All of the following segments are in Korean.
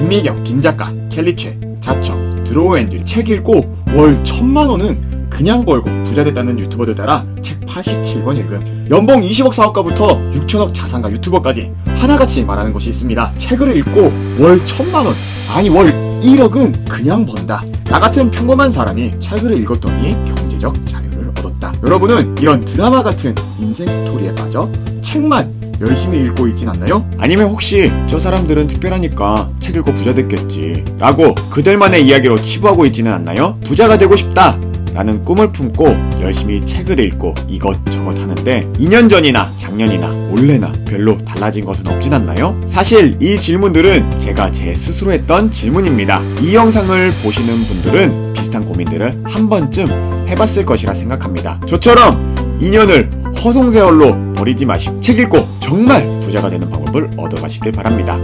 김미경, 김작가, 켈리체, 자청, 드로우앤들 책 읽고 월 천만 원은 그냥 벌고 부자 됐다는 유튜버들 따라 책 87권 읽은 연봉 20억 사업가부터 6천억 자산가 유튜버까지 하나같이 말하는 것이 있습니다. 책을 읽고 월 천만 원 아니 월 1억은 그냥 번다. 나 같은 평범한 사람이 책을 읽었더니 경제적 자유를 얻었다. 여러분은 이런 드라마 같은 인생 스토리에 빠져 책만 열심히 읽고 있진 않나요? 아니면 혹시 저 사람들은 특별하니까 책 읽고 부자 됐겠지 라고 그들만의 이야기로 치부하고 있지는 않나요? 부자가 되고 싶다 라는 꿈을 품고 열심히 책을 읽고 이것저것 하는데 2년 전이나 작년이나 올해나 별로 달라진 것은 없진 않나요? 사실 이 질문들은 제가 제 스스로 했던 질문입니다. 이 영상을 보시는 분들은 비슷한 고민들을 한 번쯤 해봤을 것이라 생각합니다. 저처럼 2년을 허송세월로 버리지 마시고 책 읽고 정말 부자가 되는 방법을 얻어가시길 바랍니다.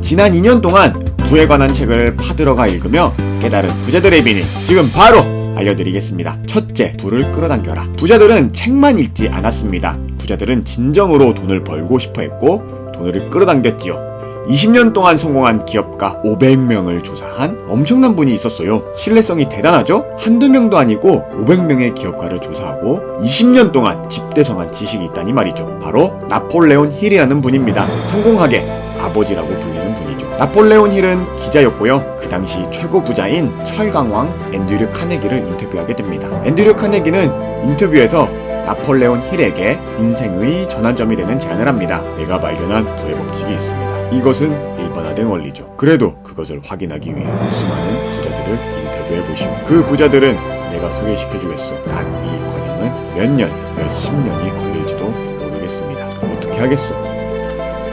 지난 2년 동안 부에 관한 책을 파들어가 읽으며 깨달은 부자들의 비밀 지금 바로 알려드리겠습니다. 첫째, 부를 끌어당겨라. 부자들은 책만 읽지 않았습니다. 부자들은 진정으로 돈을 벌고 싶어 했고 돈을 끌어당겼지요. 20년 동안 성공한 기업가 500명을 조사한 엄청난 분이 있었어요. 신뢰성이 대단하죠? 한두 명도 아니고 500명의 기업가를 조사하고 20년 동안 집대성한 지식이 있다니 말이죠. 바로 나폴레온 힐이라는 분입니다. 성공하게 아버지라고 불리는 분이죠. 나폴레온 힐은 기자였고요. 그 당시 최고 부자인 철강왕 앤드류 카네기를 인터뷰하게 됩니다. 앤드류 카네기는 인터뷰에서 나폴레온 힐에게 인생의 전환점이 되는 제안을 합니다. 내가 발견한 부의 법칙이 있습니다. 이것은 일반화된 원리죠. 그래도 그것을 확인하기 위해 수많은 부자들을 인터뷰해 보시오. 그 부자들은 내가 소개시켜 주겠소. 난 이 과정은 몇 년, 몇십 년이 걸릴지도 모르겠습니다. 어떻게 하겠소?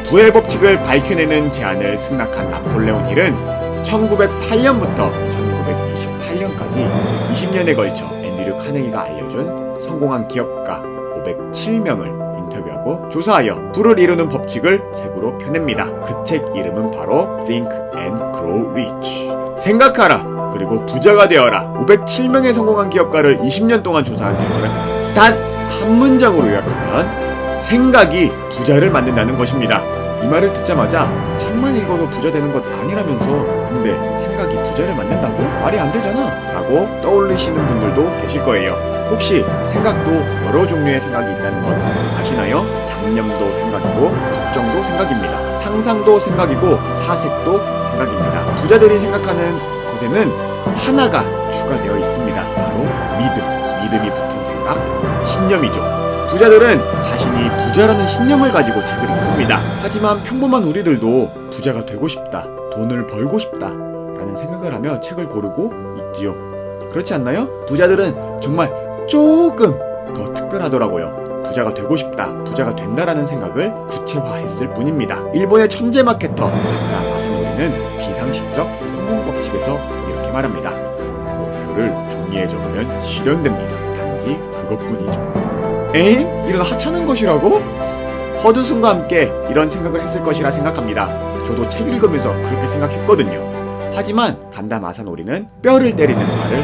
부의 법칙을 밝혀내는 제안을 승낙한 나폴레온 힐은 1908년부터 1928년까지 20년에 걸쳐 앤드류 카네기가 알려준 성공한 기업가 507명을 인터뷰하고 조사하여 부를 이루는 법칙을 책으로 펴냅니다. 그 책 이름은 바로 Think and Grow Rich. 생각하라. 그리고 부자가 되어라. 507명의 성공한 기업가를 20년 동안 조사한 결과는 단 한 문장으로 요약하면 생각이 부자를 만든다는 것입니다. 이 말을 듣자마자 책만 읽어서 부자 되는 것 아니라면서 근데 생각이 부자를 만든다고? 말이 안 되잖아 라고 떠올리시는 분들도 계실 거예요. 혹시 생각도 여러 종류의 생각이 있다는 건 아시나요? 잡념도 생각이고 걱정도 생각입니다. 상상도 생각이고 사색도 생각입니다. 부자들이 생각하는 것에는 하나가 추가되어 있습니다. 바로 믿음. 믿음이 붙은 생각, 신념이죠. 부자들은 자신이 부자라는 신념을 가지고 책을 읽습니다. 하지만 평범한 우리들도 부자가 되고 싶다, 돈을 벌고 싶다, 라는 생각을 하며 책을 고르고 읽지요. 그렇지 않나요? 부자들은 정말 조금 더 특별하더라고요. 부자가 되고 싶다, 부자가 된다라는 생각을 구체화했을 뿐입니다. 일본의 천재 마케터 나마사노리는 비상식적 성공 법칙에서 이렇게 말합니다. 목표를 종이에 적으면 실현됩니다. 단지 그것뿐이죠. 에잉? 이런 하찮은 것이라고? 허드슨과 함께 이런 생각을 했을 것이라 생각합니다. 저도 책 읽으면서 그렇게 생각했거든요. 하지만 간다 마사노리는 뼈를 때리는 말을.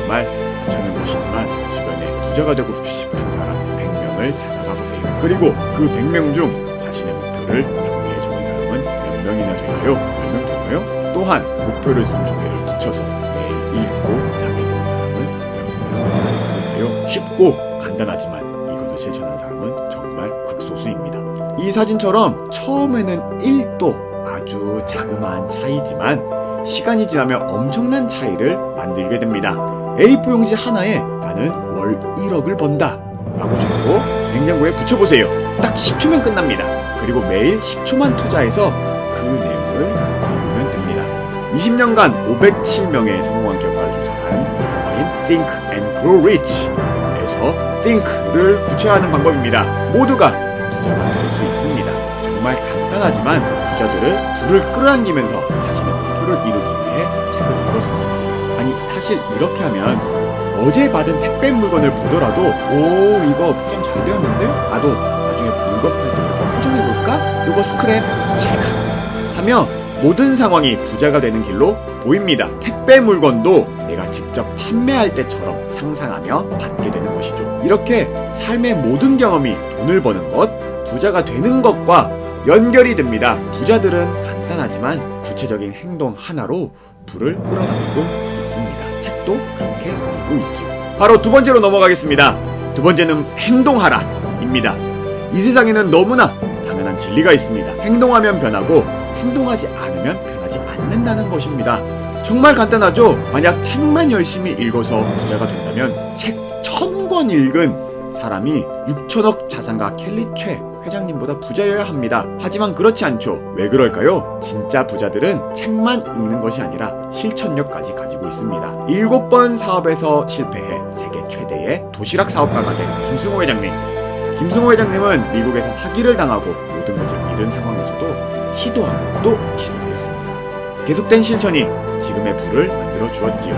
정말 하찮은 것이지만 주변에 부자가 되고 싶은 사람 100명을 찾아가 보세요. 그리고 그 100명 중 자신의 목표를 종이에 적은 사람은 몇 명이나 될까요? 몇 명 될까요? 또한 목표를 쓴 종이를 붙여서 매일 읽고 자기 사람은 몇 명이나 있을까요? 쉽고 간단하지만 이것을 실천한 사람은 정말 극소수입니다. 이 사진처럼 처음에는 1도 아주 자그마한 차이지만 시간이 지나면 엄청난 차이를 만들게 됩니다. A4 용지 하나에 나는 월 1억을 번다 라고 적고 냉장고에 붙여보세요. 딱 10초면 끝납니다. 그리고 매일 10초만 투자해서 그 내용을 읽으면 됩니다. 20년간 507명의 성공한 기업가를 조사한 결과인 Think and Grow Rich think를 구체화하는 방법입니다. 모두가 부자가 될 수 있습니다. 정말 간단하지만 부자들을 불을 끌어당기면서 자신의 목표를 이루기 위해 책을 읽었습니다. 아니 사실 이렇게 하면 어제 받은 택배 물건을 보더라도 오 이거 포장 잘 되었는데 나도 나중에 물건 팔때 이렇게 포장해볼까? 이거 스크랩 잘가 하며 모든 상황이 부자가 되는 길로 보입니다. 택배 물건도 내가 직접 판매할 때처럼 상상하며 받게 되는 것이죠. 이렇게 삶의 모든 경험이 돈을 버는 것, 부자가 되는 것과 연결이 됩니다. 부자들은 간단하지만 구체적인 행동 하나로 불을 끌어당기고 있습니다. 책도 그렇게 보고 있죠. 바로 두 번째로 넘어가겠습니다. 두 번째는 행동하라입니다. 이 세상에는 너무나 당연한 진리가 있습니다. 행동하면 변하고 행동하지 않으면 변하지 않는다는 것입니다. 정말 간단하죠? 만약 책만 열심히 읽어서 부자가 된다면 책 천 권 읽은 사람이 6천억 자산가 켈리 최 회장님보다 부자여야 합니다. 하지만 그렇지 않죠. 왜 그럴까요? 진짜 부자들은 책만 읽는 것이 아니라 실천력까지 가지고 있습니다. 일곱 번 사업에서 실패해 세계 최대의 도시락 사업가가 된 김승호 회장님. 김승호 회장님은 미국에서 사기를 당하고 모든 것을 잃은 상황에서도 시도하고 또 시도하였습니다. 계속된 실천이 지금의 부를 만들어 주었지요.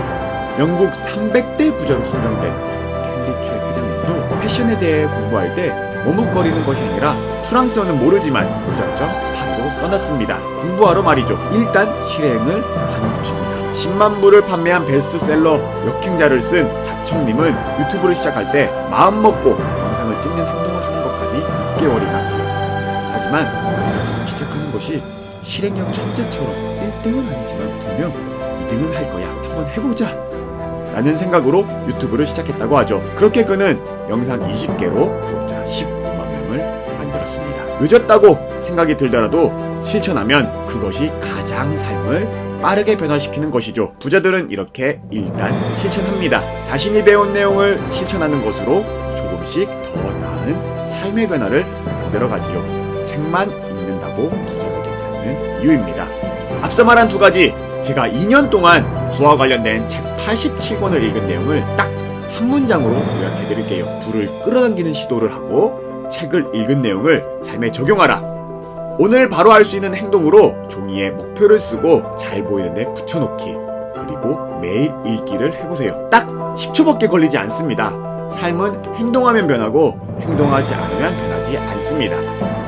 영국 300대 부자로 선정된 켈리 최 회장님도 패션에 대해 공부할 때 머뭇거리는 것이 아니라 프랑스어는 모르지만 무작정 파리로 떠났습니다. 공부하러 말이죠. 일단 실행을 하는 것입니다. 10만 부를 판매한 베스트셀러 역행자를 쓴 자청님은 유튜브를 시작할 때 마음 먹고 영상을 찍는 행동을 하는 것까지 6개월이나 걸렸다. 하지만 지금 시작하는 것이 실행력 천재처럼 1등은 아니지만 분명 2등은 할 거야. 한번 해보자. 라는 생각으로 유튜브를 시작했다고 하죠. 그렇게 그는 영상 20개로 구독자 19만 명을 만들었습니다. 늦었다고 생각이 들더라도 실천하면 그것이 가장 삶을 빠르게 변화시키는 것이죠. 부자들은 이렇게 일단 실천합니다. 자신이 배운 내용을 실천하는 것으로 조금씩 더 나은 삶의 변화를 만들어가지요. 책만 읽는다고 않는 이유입니다. 앞서 말한 두 가지 제가 2년 동안 부와 관련된 책 87권을 읽은 내용을 딱 한 문장으로 요약해 드릴게요. 불을 끌어당기는 시도를 하고 책을 읽은 내용을 삶에 적용하라. 오늘 바로 할 수 있는 행동으로 종이에 목표를 쓰고 잘 보이는 데 붙여놓기. 그리고 매일 읽기를 해보세요. 딱 10초밖에 걸리지 않습니다. 삶은 행동하면 변하고 행동하지 않으면 변하지 않습니다.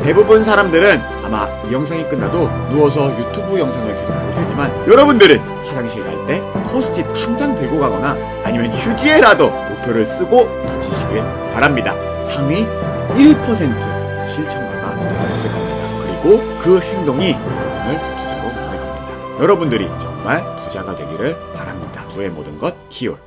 대부분 사람들은 아마 이 영상이 끝나도 누워서 유튜브 영상을 계속 볼 테지만 여러분들은 화장실 갈 때 포스트잇 한 장 들고 가거나 아니면 휴지에라도 목표를 쓰고 붙이시길 바랍니다. 상위 1% 실천가가 되었을 겁니다. 그리고 그 행동이 여러분을 부자로 만들 겁니다. 여러분들이 정말 부자가 되기를 바랍니다. 부의 모든 것 기울.